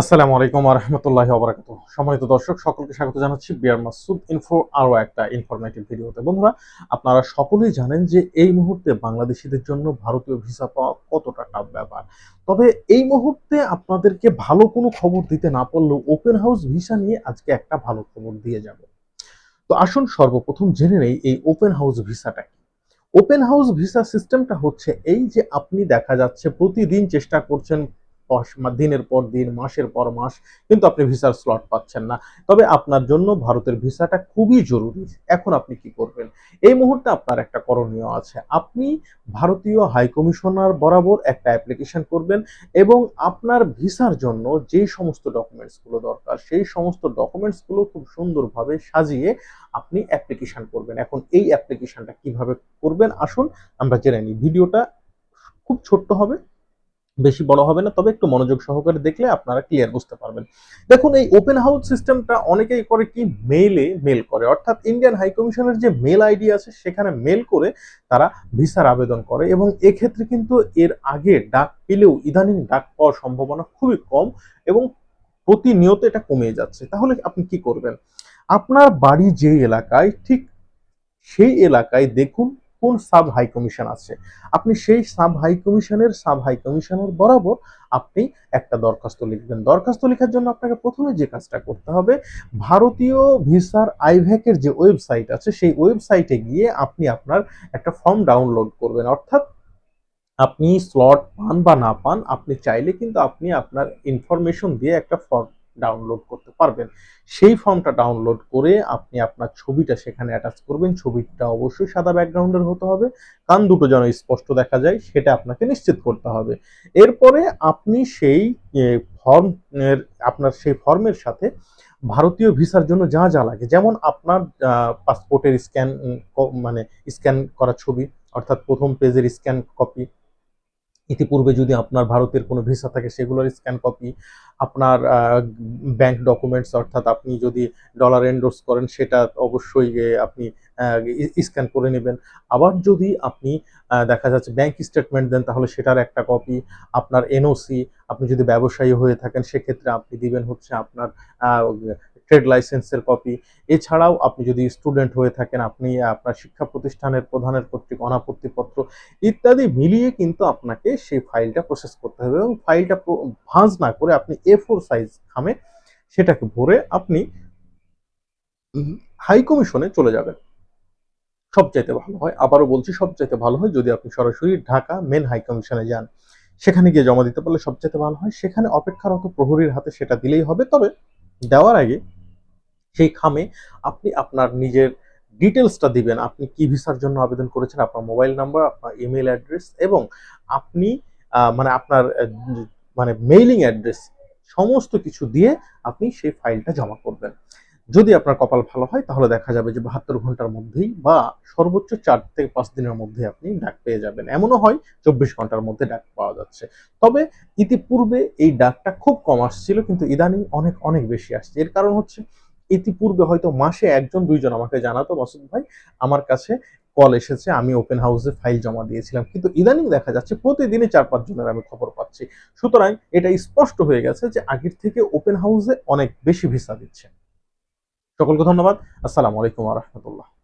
আসসালামু আলাইকুম রহমতুল্লাহ অবরাকাত সম্মানিত দর্শক, সকলকে স্বাগত জানাচ্ছি বিয়ার মাসুদ ইনফো আরও একটা ইনফরমেটিভ ভিডিওতে। বন্ধুরা, আপনারা সকলেই জানেন যে এই মুহূর্তে বাংলাদেশিদের জন্য ভারতীয় ভিসা পাওয়া কতটা টাফ ব্যাপার। তবে এই মুহূর্তে আপনাদেরকে ভালো কোনো খবর দিতে না পারলেও ওপেন হাউস ভিসা নিয়ে আজকে একটা ভালো খবর দিয়ে যাব। তো আসুন সর্বপ্রথম জেনে নেই এই ওপেন হাউস ভিসাটা কি। ওপেন হাউস ভিসা সিস্টেমটা হচ্ছে এই যে আপনি দেখা যাচ্ছে প্রতিদিন চেষ্টা করছেন দিনের পর দিন, মাসের পর মাস কিন্তু আপনি ভিসার স্লট পাচ্ছেন না। তবে আপনার জন্য ভারতের ভিসাটা খুবই জরুরি। এখন আপনি কি করবেন? এই মুহূর্তে আপনার একটা করণীয় আছে। আপনি ভারতীয় হাই কমিশনার বরাবর একটা অ্যাপ্লিকেশন করবেন এবং আপনার ভিসার জন্য যে সমস্ত ডকুমেন্টসগুলো দরকার, সেই সমস্ত ডকুমেন্টসগুলো খুব সুন্দরভাবে সাজিয়ে আপনি অ্যাপ্লিকেশন করবেন। এখন এই অ্যাপ্লিকেশনটা কীভাবে করবেন? আসুন আমরা জেনে নিই। ভিডিওটা খুব ছোট্ট হবে। বেশি বড় হবে না, তবে একটু মনোযোগ সহকারে দেখলে আপনারা ক্লিয়ার বুঝতে পারবেন। দেখুন, এই ওপেন হাউস সিস্টেমটা অনেকেই করে কি? মেইলে মেল করে। অর্থাৎ ইন্ডিয়ান হাই কমিশনের যে মেল আইডি আছে, সেখানে মেল করে তারা ভিসার আবেদন করে এবং এক্ষেত্রে কিন্তু এর আগে ডাক পেলেও ইদানিং ডাক পাওয়ার সম্ভাবনা খুবই কম এবং প্রতিনিয়ত এটা কমে যাচ্ছে। তাহলে আপনি কি করবেন? আপনার বাড়ি যে এলাকায়, ঠিক সেই এলাকায় দেখুন কোন সাব হাই কমিশন আছে? আপনি সেই সাব হাই কমিশনের সাব হাই কমিশনার বরাবর আপনি একটা দরখাস্ত লিখবেন। দরখাস্ত লেখার জন্য আপনাকে প্রথমে যে কাজটা করতে হবে, ভারতীয় ভিসার আইভ্যাকের যে ওয়েবসাইট আছে, সেই ওয়েবসাইটে গিয়ে আপনি আপনার একটা ফর্ম ডাউনলোড করবেন। অর্থাৎ আপনি স্লট পান বা না পান, আপনি চাইলে কিন্তু আপনি আপনার ইনফরমেশন দিয়ে একটা ফর্ম ডাউনলোড করতে পারবেন। সেই ফর্মটা ডাউনলোড করে আপনি আপনার ছবিটা সেখানে অ্যাটাচ করবেন। ছবিটা অবশ্যই সাদা ব্যাকগ্রাউন্ডের হতে হবে। কান দুটো যেন স্পষ্ট দেখা যায়, সেটা আপনাকে নিশ্চিত করতে হবে। এরপরে আপনি সেই ফর্ম আপনার সেই ফর্মের সাথে ভারতীয় ভিসার জন্য যা যা লাগে। যেমন আপনার পাসপোর্টের স্ক্যান মানে স্ক্যান করা ছবি, অর্থাৎ প্রথম পেজের স্ক্যান কপি ইতিপূর্বে যদি আপনার ভারতের কোনো ভিসা থাকে, সেগুলোর স্ক্যান কপি আপনার ব্যাংক ডকুমেন্টস অর্থাৎ আপনি যদি ডলার এন্ডোর্স করেন, সেটা অবশ্যই আপনি স্ক্যান করে নেবেন। আবার যদি আপনি দেখা যাচ্ছে ব্যাংক স্টেটমেন্ট দেন, তাহলে সেটার একটা কপি আপনার এনওসি আপনি যদি ব্যবসায়ী হয়ে থাকেন, সেক্ষেত্রে আপনি দিবেন হচ্ছে আপনার ট্রেড লাইসেন্সের কপি এছাড়াও আপনি যদি স্টুডেন্ট হয়ে থাকেন, আপনি, আপনার শিক্ষা প্রতিষ্ঠানের প্রধানের কর্তৃক অনাপত্তিপত্র ইত্যাদি মিলিয়ে কিন্তু আপনাকে সেই ফাইলটা প্রসেস করতে হবে এবং ফাইলটা ভাঁজ না করে আপনি এ ফোর সাইজ খামে সেটাকে ভরে আপনি হাই কমিশনে চলে যাবেন। সবচাইতে ভালো হয়। আবারও বলছি, সবচাইতে ভালো হয় যদি আপনি সরাসরি ঢাকা মেন হাই কমিশনে যান। সেখানে গিয়ে জমা দিতে পারলে সবচাইতে ভালো হয়। সেখানে অপেক্ষারত প্রহরীর হাতে সেটা দিলেই হবে। তবে দেওয়ার আগে সেই খামে আপনি আপনার নিজের ডিটেলসটা দিবেন। আপনি কি ভিসার জন্য আবেদন করেছেন, আপনার মোবাইল নাম্বার আপনার ইমেল অ্যাড্রেস এবং আপনি মানে আপনার মানে মেইলিং অ্যাড্রেস সমস্ত কিছু দিয়ে আপনি সেই ফাইলটা জমা করবেন। যদি আপনার কপাল ভালো হয়, তাহলে দেখা যাবে যে বাহাত্তর ঘণ্টার মধ্যেই বা সর্বোচ্চ চার থেকে পাঁচ দিনের মধ্যে আপনি ডাক পেয়ে যাবেন। এমনও হয় চব্বিশ ঘণ্টার মধ্যে ডাক পাওয়া যাচ্ছে। তবে ইতিপূর্বে এই ডাকটা খুব কম আসছিল, কিন্তু ইদানিং অনেক অনেক বেশি আসছে। এর কারণ হচ্ছে ইতিপূর্বে হয়তো মাসে একজন, দুইজন আমাকে জানাতো, মাসুদ ভাই, আমার কাছে কল এসেছে, আমি ওপেন হাউসে ফাইল জমা দিয়েছিলাম। কিন্তু ইদানিং দেখা যাচ্ছে প্রতিদিনই চার, পাঁচজনের আমি খবর পাচ্ছি। সুতরাং এটা স্পষ্ট হয়ে গেছে যে আগের থেকে ওপেন হাউসে অনেক বেশি ভিসা দিচ্ছে। সকলকে ধন্যবাদ। আসসালামু আলাইকুম রহমতুল্লাহ।